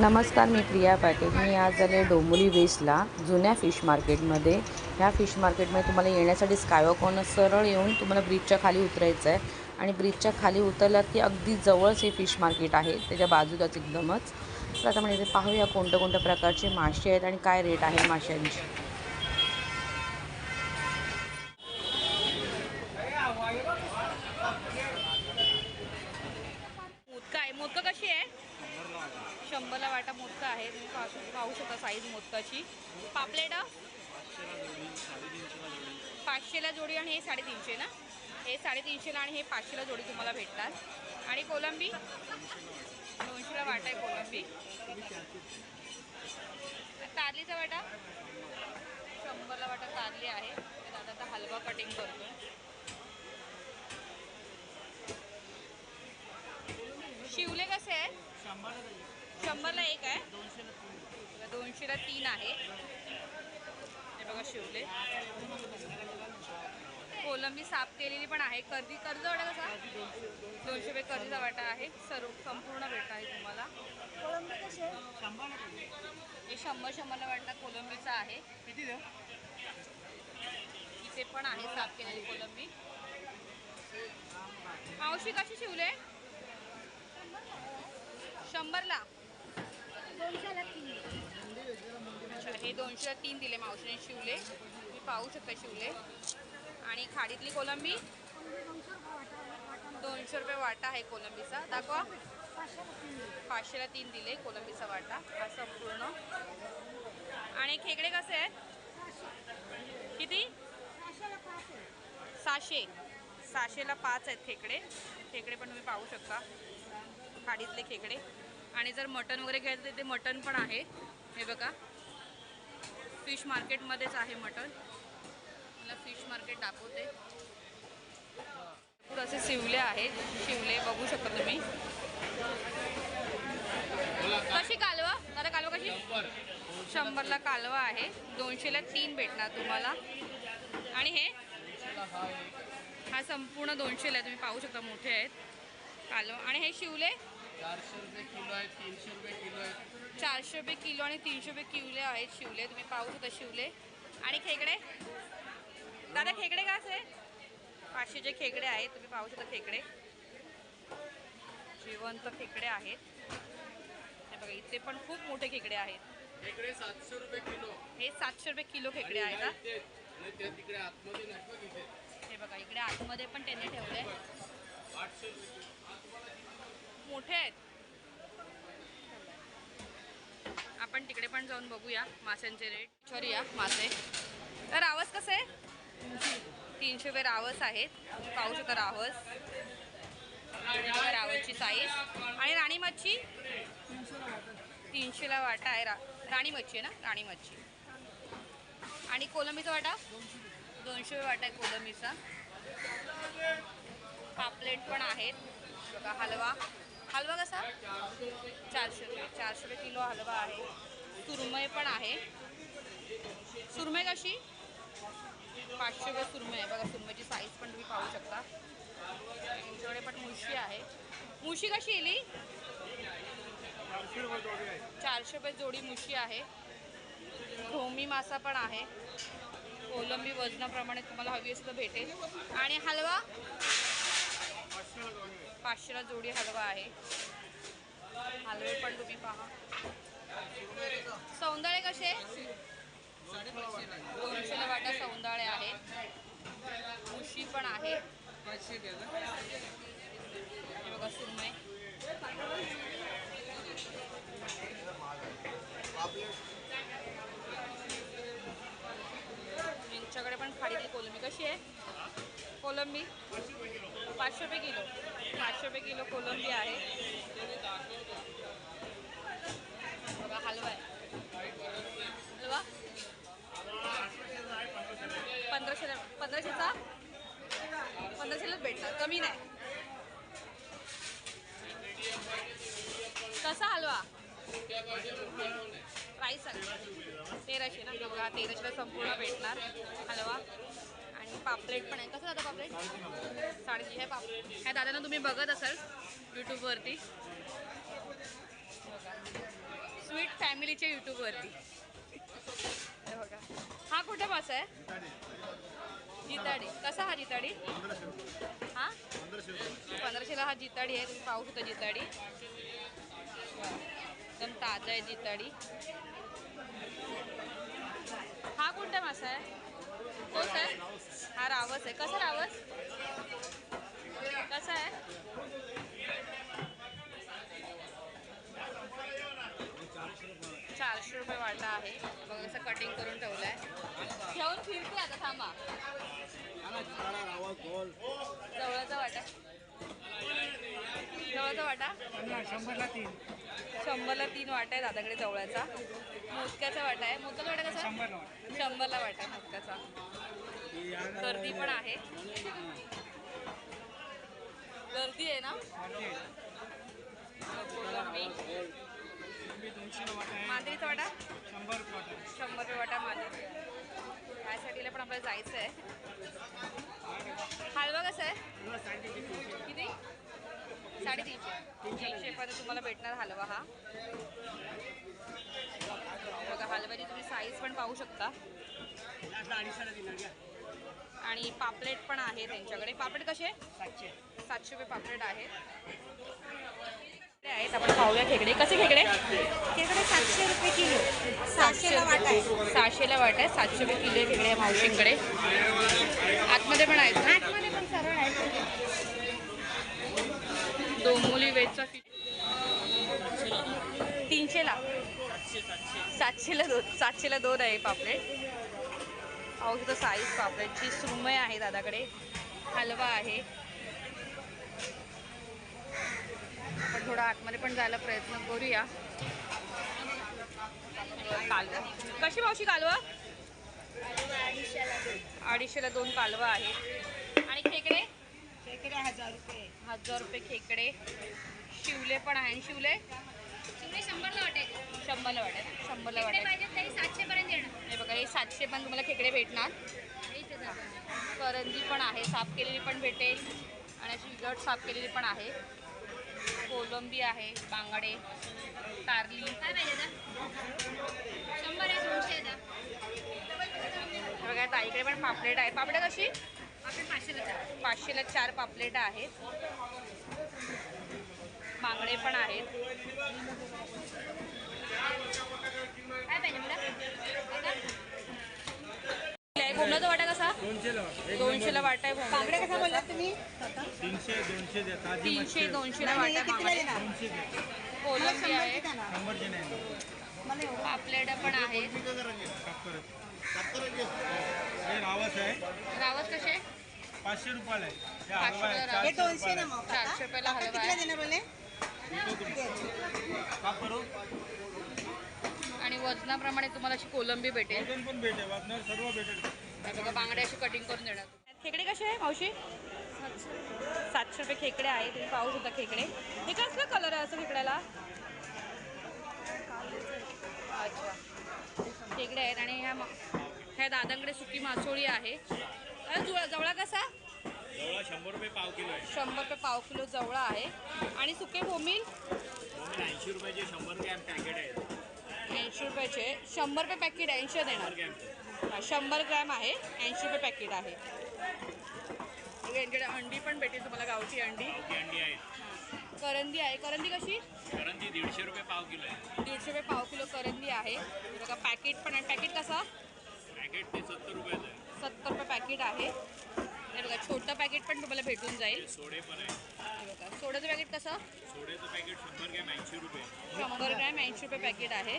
नमस्कार मी प्रिया पाटील. मी आज आले डोंबोली वेस्टला जुन्या फिश मार्केटमध्ये. ह्या फिश मार्केटमध्ये तुम्हाला येण्यासाठी स्कायवॉकवरून सरळ येऊन तुम्हाला ब्रिजच्या खाली उतरायचं आहे. आणि ब्रिजच्या खाली उतरलात की अगदी जवळच हे फिश मार्केट आहे. त्याच्या बाजूलाच एकदमच. तर आता म्हणजे पाहूया कोणत्या कोणत्या प्रकारचे मासे आहेत आणि काय रेट आहे माशांची. पाहू शकता साईज मोदकाची. पापलेट. पाचशेला जोडी आणि हे साडेतीनशे ना? हे साडेतीनशेला आणि हे पाचशेला जोडी तुम्हाला भेटतात. आणि कोलंबी? दोनशेला वाटा आहे कोलंबी. तारलीचा वाटा? शंभरला वाटा तारली आहे. दादा आता हलवा कटिंग करतो शिवले कसे आहे? शंभरला एक आहे. दोनशेला तीन आहे. हे बघा शिवले. कोलंबी साफ केलेली पण आहे. कर्दी कर्ज वाटा कसा दोनशे रुपये कर्दीचा वाटा आहे. सर्व संपूर्ण भेट आहे तुम्हाला. हे शंभर शंभरला वाटा कोलंबीचा आहे. इथे पण आहे साफ केलेली कोलंबी. मावशी कशी शिवले? शंभरला. अच्छा हे दोनशेला तीन दिले मावशीने शिवले. तुम्ही पाहू शकता शिवले. आणि खाडीतली कोलंबी? दोनशे रुपये वाटा आहे कोलंबीचा. दाखवा. पाचशेला तीन दिले कोलंबीचा वाटा. हा संपूर्ण. आणि खेकडे कसे आहेत? किती? सहाशे. सहाशेला पाच आहेत खेकडे. खेकडे पण तुम्ही पाहू शकता. खाडीतले खेकडे. आणि जर मटण वगैरे घ्यायचं तर ते मटण पण आहे. हे बघा. फिश मार्केटमध्येच आहे मटण. मला फिश मार्केट दाखवते. भरपूर असे शिवले आहेत. शिवले बघू शकता तुम्ही. कशी कालवा? दादा कालवा कशी? शंभरला कालवा आहे. दोनशेला तीन भेटणार तुम्हाला. आणि हे? हा संपूर्ण दोनशेला तुम्ही पाहू शकता मोठे आहेत. कालवा. आणि हे शिवले? चारशे रुपये किलो आहे तीनशे रुपये किलो आहे. चारशे रुपये किलो आणि तीनशे रुपये किवले आहेत शिवले. तुम्ही पाहू शकता शिवले. आणि खेकडे? दादा खेकडे का असे? पाचशेचे खेकडे आहेत तुम्ही पाहू शकता खेकडे. जिवंत खेकडे आहेत. हे बघा इथे पण खूप मोठे खेकडे आहेत. सातशे रुपये किलो. हे सातशे रुपये किलो खेकडे आहेत तिकडे आतमध्ये हे बघा इकडे आतमध्ये पण त्यांनी ठेवले आठशे रुपये मोठे आहेत. आपण तिकडे पण जाऊन बघूया माशांचे रेट या मासे. तर रावस कसे? आहे तीनशे रुपये रावस आहेत. पाहू शकता रावस. रावसची साईज आणि राणी मच्छी तीनशेला वाटा आहे. रा राणी मच्छी आहे ना? राणी मच्छी आणि कोलंबीचा वाटा? दोनशे रुपये वाटा आहे कोलंबीचा. पापलेट पण आहेत. बघा हलवा. हलवा कसा? चारशे रुपये चारशे रुपये किलो हलवा आहे. सुरमय पण आहे. सुरमय कशी? पाचशे रुपये सुरमय आहे. बघा सुरमईची साईज पण तुम्ही पाहू शकता. तुमच्याकडे पण मुशी आहे. मुशी कशी येली चारशे रुपये जोडी मुशी आहे. ढोमी मासा पण आहे. कोलंबी वजनाप्रमाणे तुम्हाला हवी असेल भेटेल. आणि हलवा? पाचशेला जोडी हलवा आहे. हलवे पण तुम्ही पहा. सौंदाळे कसे? दोनशेला वाटा सौंदाळे आहेत उशी पण आहे. बघा सुरमय यांच्याकडे पण खाडीतली कोलंबी कशी आहे? कोलंबी? पाचशे रुपये किलो. पाचशे रुपये किलो कोलंबी आहे. बघा हलवा आहे हलवा. पंधराशे पंधराशेचा? पंधराशेलाच भेटणार. कमी नाही. कसा हलवा? प्राईस सांगा. तेराशे ना? बघा तेराशेला संपूर्ण भेटणार हलवा. आणि पापलेट पण आहे. कसं दादा पापलेट? साडेतीनशे पापलेट ह्या दादांना तुम्ही बघत असाल यूट्यूबवरती स्वीट फॅमिलीच्या यूट्यूबवरती बघा. हा कुठे मासा आहे? जिताडी. कसा हा जिताडी? हा? पंधराशेला हा जिताडी आहे. तुम्ही पाहू शकता जिताडी. एकदम ताजा आहे जिताडी. हा कोणता मासा आहे? हो आहे हा रावस आहे. कसा रावस? कसा आहे? चारशे रुपये वाटा आहे. मग असं कटिंग करून ठेवलं आहे ठेवून फिरते आता थांबा. जवळचा वाटा. जवळचा वाटा? शंभरला तीन. शंभरला तीन वाटा आहे दादाकडे जवळचा. मोदक्याचा वाटा आहे. मोदकाचा वाटा कसा? शंभरला वाटा. आहे मोदकाचा. गर्दी पण आहे. गर्दी आहे ना? मांजरीचा वाटा शंभर. शंभर रुपये वाटा मांजरी ह्यासाठीला पण आपल्याला जायचं आहे? हलवा कसा आहे. किती? साडेतीनशे तीनशे पर्यंत तुम्हाला भेटणार हलवा हा. बघा हलव्याची तुम्ही साईज पण पाहू शकता. आणि पापलेट पण आहे त्यांच्याकडे. पापलेट कसे? सातशे सातशे रुपये पापलेट आहेत आहेत. आपण पाहूया खेकडे. कसे खेकडे? खेकडे सातशे रुपये किलो. सातशे सातशेला वाटा आहे. सहाशेला वाट आहे. सातशे रुपये किलो खेकडे मावशींकडे. आतमध्ये पण आहेत? आतमध्ये पण सरळ आहे डोंबोली वेजचा तीनशेला सातशेला दोन सातशेला दोन आहे पापलेट. अहो तिथं साईज पापलेटची सुरमय आहे दादाकडे. हलवा आहे. आपण थोडा आतमध्ये पण जायला प्रयत्न करूया. कालवा. कशी मावशी कालवा? अडीचशेला दोन कालवा आहे. आणि खेकडे? हजार रुपये. खेकडे. शिवले पण आहे शिवले? शिवडे शंभरला वाटायचे. शंभरला वाटेल शंभरला वाटेल पाहिजे तरी सातशे पर्यंत येणार. हे बघा हे सातशे पण तुम्हाला खेकडे भेटणार. करंदी पण आहे साफ केलेली पण भेटेल. आणि अशी विगट साफ केलेली पण आहे. कोलंबी आहे बांगडे कारली काय पाहिजे दोनशे बघा ताईकडे पण पापलेट आहे. पापलेट कशी? पाचशेला चार. पाचशेला चार पापलेट आहेत. बांगडे पण आहेत. काय पाहिजे मला भोमलाचा वाटा कसा? दोनशेला वाटा. आहे बांगडे कसा बोलला तुम्ही? तीनशे दोनशे तीनशे. दोनशेला वाटा बांगडे कोलंबी आहे. पापलेट पण आहेत. हे रावस आहे. रावस कसे? पाचशे रुपयाला आहे. हे हे दोनशे ना. मग चारशे रुपयाला हलवा कितीला आहे. देणार बोले देतो तुम्ही. काप करू? आणि वजनाप्रमाणे तुम्हाला अशी कोलंबी भेटेल. वजन पण भेटेल वाजणार सर्व भेटेल. हे बघा बांगडे अशी कटिंग करून देणार खेकडे कसे आहे मावशी? सातशे रुपये खेकडे आहे तुम्ही पाहू शकता खेकडे. हे कसला कलर आहे असं खेकड्याला? अच्छा. खेकडे आहेत आणि ह्या मा- ह्या दादांकडे सुकी मासोळी आहे. जुळा जवळा कसा? जवळ शंभर रुपये पाव किलो आहे. शंभर रुपये पाव किलो जवळा आहे. आणि सुके बोंबील ऐंशी रुपयाचे शंभर ग्रॅम पॅकेट आहे ऐंशी रुपयाचे. शंभर रुपये पॅकेट ऐंशी देणार. हा, शंभर ग्रॅम आहे ऐंशी रुपये पॅकेट आहे. यांच्याकडे अंडी पण भेटेल तुम्हाला गावठी अंडी. अंडी आहेत. करंदी आहे. करंदी कशी? करंजी दीडशे रुपये पाव किलो आहे. दीडशे रुपये पाव किलो करंदी आहे. बघा पॅकेट पण आहे. पॅकेट कसा? पॅकेट ते सत्तर रुपयाचं आहे. सत्तर रुपये पॅकेट आहे. हे बघा छोटं पॅकेट पण तुम्हाला भेटून जाईल. सोडे पण आहे. बघा सोड्याचं पॅकेट कसं? सोड्याचं पॅकेट शंभर ग्रॅम ऐंशी रुपये. शंभर ग्रॅम ऐंशी रुपये पॅकेट आहे.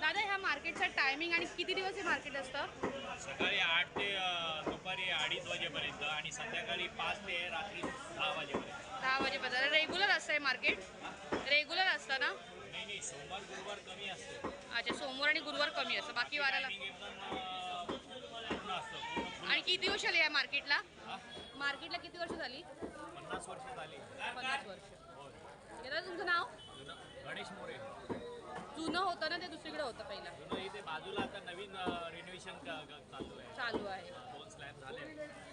दादा ह्या मार्केटचा टायमिंग आणि किती दिवस हे मार्केट असतं? सकाळी आठ ते दुपारी अडीच वाजेपर्यंत आणि संध्याकाळी पाच ते रात्री दहा वाजेपर्यंत. दहा वाजेपर्यंत. रेग्युलर असतं हे मार्केट? रेग्युलर असतं ना? नाही नाही सोमवार गुरुवार कमी असतं. अच्छा सोमवार आणि गुरुवार कमी असतं. बाकी वाराला Timing एकदम अ, पूर्ण असतं पूर्ण आणि किती वर्ष झाली या मार्केटला? मार्केटला किती वर्ष झाली? पन्नास वर्ष झाली. पन्नास वर्ष. दादा तुमचं नाव? गणेश मोरे. जुनं होतं ना ते दुसरीकडे होतं पहिलं. जुनं इथे बाजूला आता नवीन रिनोव्हेशन चालू आहे. चालू आहे. दोन स्लॅब झाले.